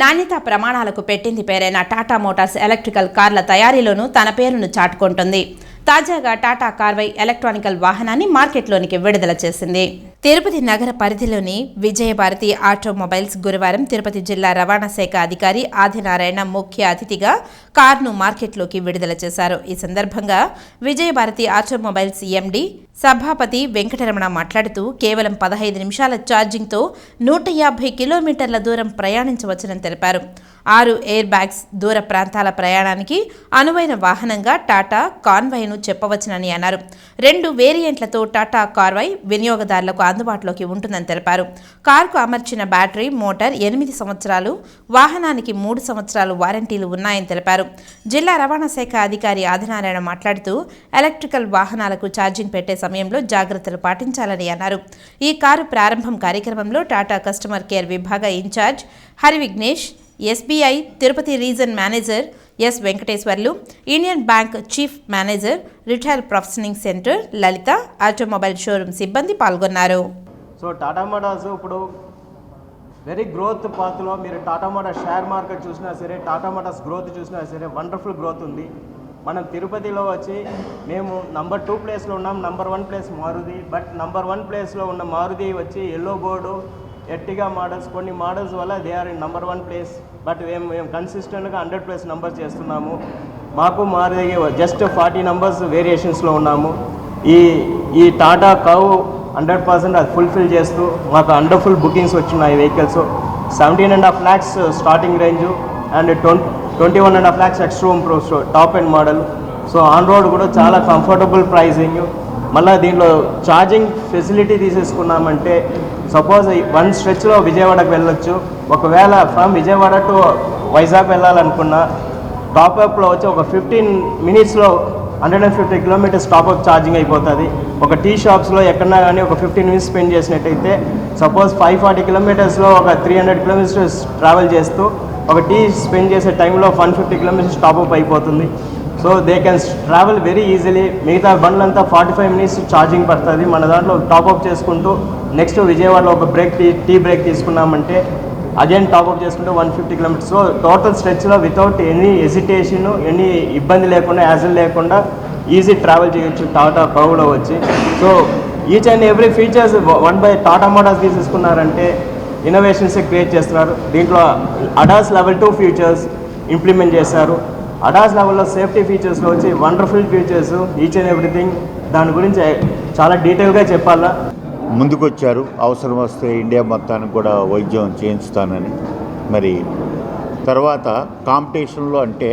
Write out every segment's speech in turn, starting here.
నాణ్యతా ప్రమాణాలకు పెట్టింది పేరైన టాటా మోటార్స్ ఎలక్ట్రికల్ కార్ల తయారీలోనూ తన పేరును చాటుకుంటుంది. తాజాగా టాటా కార్వై ఎలక్ట్రానికల్ వాహనాన్ని మార్కెట్లోనికి విడుదల చేసింది. తిరుపతి నగర పరిధిలోని విజయభారతి ఆటోమొబైల్స్ గురువారం తిరుపతి జిల్లా రవాణా శాఖ అధికారి ఆదినారాయణ ముఖ్య అతిథిగా కార్ను మార్కెట్లోకి విడుదల చేశారు. ఈ సందర్భంగా విజయభారతి ఆటోమొబైల్స్ ఎండి సభాపతి వెంకటరమణ మాట్లాడుతూ కేవలం పదహైదు నిమిషాల ఛార్జింగ్తో నూట యాభై కిలోమీటర్ల దూరం ప్రయాణించవచ్చని తెలిపారు. ఆరు ఎయిర్ బ్యాగ్స్ దూర ప్రాంతాల ప్రయాణానికి అనువైన వాహనంగా టాటా కాన్వైను చెప్పవచ్చునని అన్నారు. రెండు వేరియంట్లతో టాటా కార్వై వినియోగదారులకు అందుబాటులోకి ఉంటుందని తెలిపారు. కారుకు అమర్చిన బ్యాటరీ మోటార్ ఎనిమిది సంవత్సరాలు వాహనానికి మూడు సంవత్సరాలు వారంటీలు ఉన్నాయని తెలిపారు. జిల్లా రవాణా శాఖ అధికారి ఆదినారాయణ మాట్లాడుతూ ఎలక్ట్రికల్ వాహనాలకు ఛార్జింగ్ పెట్టే సమయంలో జాగ్రత్తలు పాటించాలని అన్నారు. ఈ కారు ప్రారంభం కార్యక్రమంలో టాటా కస్టమర్ కేర్ విభాగ in charge Hari Vignesh SBI Tirupati region manager S Venkateswarlu Indian Bank chief manager retail processing centre Lalitha automobile showroom సిబ్బంది పాల్గొన్నారు. సో టాటా మోటార్స్ ఇప్పుడు వెరీ గ్రోత్ పాత్లో మీరు టాటా మోటార్ షేర్ మార్కెట్ చూసినా సరే టాటా మోటార్స్ గ్రోత్ చూసినా సరే వండర్ఫుల్ గ్రోత్ ఉంది. మనం తిరుపతిలో వచ్చి మేము నంబర్ టూ ప్లేస్లో ఉన్నాం number one place Maruti but number one ప్లేస్లో ఉన్న మారుతి వచ్చి ఎల్లో బోర్డు ఎట్టిగా మోడల్స్ కొన్ని మోడల్స్ వల్ల they are in number one place but మేము మేము కన్సిస్టెంట్గా హండ్రెడ్ ప్లేస్ నంబర్స్ చేస్తున్నాము. మాకు మారుతి జస్ట్ ఫార్టీ నంబర్స్ వేరియేషన్స్లో ఉన్నాము. ఈ ఈ టాటా కవ్ హండ్రెడ్ పర్సెంట్ అది ఫుల్ఫిల్ చేస్తూ మాకు అండర్ఫుల్ బుకింగ్స్ వచ్చినాయి vehicles seventeen and half lakhs starting range and twenty twenty one and half lakhs ఎక్స్ట్రోమ్ pro top and model so on road కూడా చాలా కంఫర్టబుల్ ప్రైజింగ్ మళ్ళీ దీనిలో ఛార్జింగ్ ఫెసిలిటీ తీసేసుకున్నామంటే suppose one స్ట్రెచ్లో విజయవాడకు వెళ్ళొచ్చు. ఒకవేళ ఫ్రమ్ విజయవాడ టు వైజాగ్ వెళ్ళాలనుకున్నా టాప్అప్లో వచ్చి ఒక ఫిఫ్టీన్ మినిట్స్లో hundred and fifty kilometres top up charging అయిపోతుంది. ఒక టీ షాప్స్లో ఎక్కడన్నా కానీ ఒక ఫిఫ్టీన్ మినిట్స్ స్పెండ్ చేసినట్టయితే సపోజ్ ఫైవ్ ఫార్టీ కిలోమీటర్స్లో ఒక త్రీ హండ్రెడ్ కిలోమీటర్స్ ట్రావెల్ చేస్తూ ఒక టీ స్పెండ్ చేసే టైంలో one fifty kilometres top up అయిపోతుంది. So they can travel very easily మిగతా బండ్లంతా ఫార్టీ ఫైవ్ మినిట్స్ ఛార్జింగ్ పడుతుంది. మన దాంట్లో టాప్అప్ చేసుకుంటూ నెక్స్ట్ విజయవాడలో ఒక బ్రేక్ టీ టీ బ్రేక్ తీసుకున్నామంటే అగైన్ టాప్అప్ చేసుకుంటే one fifty kilometres so total స్ట్రెచ్లో without any hesitation any ఇబ్బంది లేకుండా యాజల్ లేకుండా ఈజీ ట్రావెల్ చేయొచ్చు. టాటా పౌలో వచ్చి. So each and every features one by Tata Motors తీసేసుకున్నారంటే innovations create చేస్తున్నారు. దీంట్లో ADAS level two features implement చేశారు. అడాస్ లెవెల్లో సేఫ్టీ ఫీచర్స్లో వచ్చి wonderful features each and everything దాని గురించి చాలా డీటెయిల్గా చెప్పాలా? ముందుకొచ్చారు. అవసరం వస్తే ఇండియా మొత్తానికి కూడా వైద్యం చేయించుతానని. మరి తర్వాత కాంపిటీషన్లో అంటే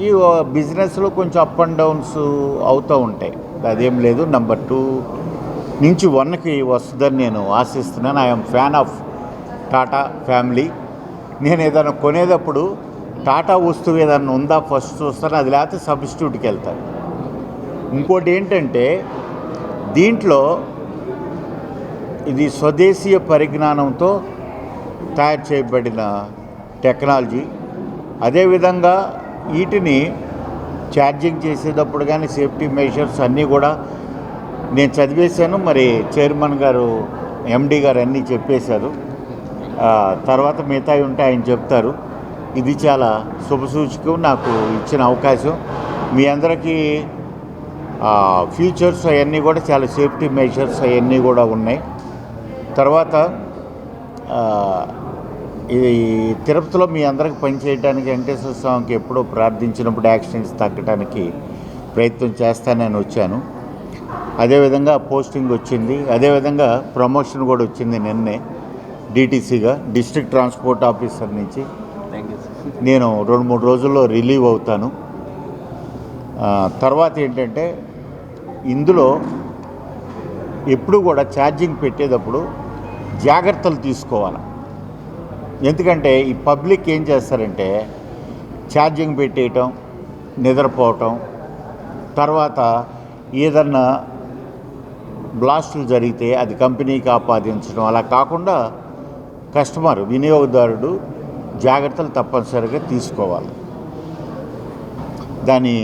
ఈ బిజినెస్లో కొంచెం అప్ అండ్ డౌన్స్ అవుతూ ఉంటాయి. అదేం లేదు. నెంబర్ టూ నుంచి వన్కి వస్తుందని నేను ఆశిస్తున్నాను. I'm fan of Tata family నేను ఏదైనా కొనేటప్పుడు టాటా వస్తువు ఏదన్నా ఉందా ఫస్ట్ చూస్తాను అది లేకపోతే సబ్స్టిట్యూట్కి వెళ్తాను. ఇంకోటి ఏంటంటే దీంట్లో ఇది స్వదేశీయ పరిజ్ఞానంతో తయారు చేయబడిన టెక్నాలజీ. అదేవిధంగా వీటిని ఛార్జింగ్ చేసేటప్పుడు కానీ సేఫ్టీ మెషర్స్ అన్నీ కూడా నేను చదివేశాను. మరి చైర్మన్ గారు ఎండీ గారు అన్నీ చెప్పేశారు. తర్వాత మిగతాయి ఉంటే ఆయన చెప్తారు. ఇది చాలా శుభసూచకం నాకు ఇచ్చిన అవకాశం. మీ అందరికీ ఫ్యూచర్స్ అవన్నీ కూడా చాలా సేఫ్టీ మెషర్స్ అవన్నీ కూడా ఉన్నాయి. తర్వాత ఇది తిరుపతిలో మీ అందరికి పనిచేయడానికి వెంకటేశ్వర స్వామికి ఎప్పుడో ప్రార్థించినప్పుడు యాక్సిడెంట్స్ తగ్గడానికి ప్రయత్నం చేస్తానని వచ్చాను. అదేవిధంగా పోస్టింగ్ వచ్చింది. అదేవిధంగా ప్రమోషన్ కూడా వచ్చింది నిన్నే డీటీసీగా డిస్ట్రిక్ట్ ట్రాన్స్పోర్ట్ ఆఫీసర్ నుంచి. నేను రెండు మూడు రోజుల్లో రిలీవ్ అవుతాను. తర్వాత ఏంటంటే ఇందులో ఎప్పుడు కూడా ఛార్జింగ్ పెట్టేటప్పుడు జాగ్రత్తలు తీసుకోవాలి. ఎందుకంటే ఈ పబ్లిక్ ఏం చేస్తారంటే ఛార్జింగ్ పెట్టేయటం నిద్రపోవటం తర్వాత ఏదన్నా బ్లాస్టులు జరిగితే అది కంపెనీకి ఆపాదించడం అలా కాకుండా కస్టమర్ వినియోగదారుడు జాగ్రత్తలు తప్పనిసరిగా తీసుకోవాలి. దాని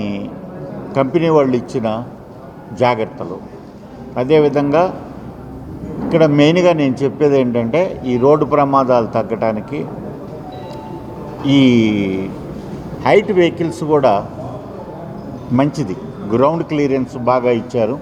కంపెనీ వాళ్ళు ఇచ్చిన జాగ్రత్తలు. అదేవిధంగా ఇక్కడ మెయిన్గా నేను చెప్పేది ఏంటంటే ఈ రోడ్డు ప్రమాదాలు తగ్గడానికి ఈ హైట్ వెహికల్స్ కూడా మంచిది. గ్రౌండ్ క్లియరెన్స్ బాగా ఇచ్చారు.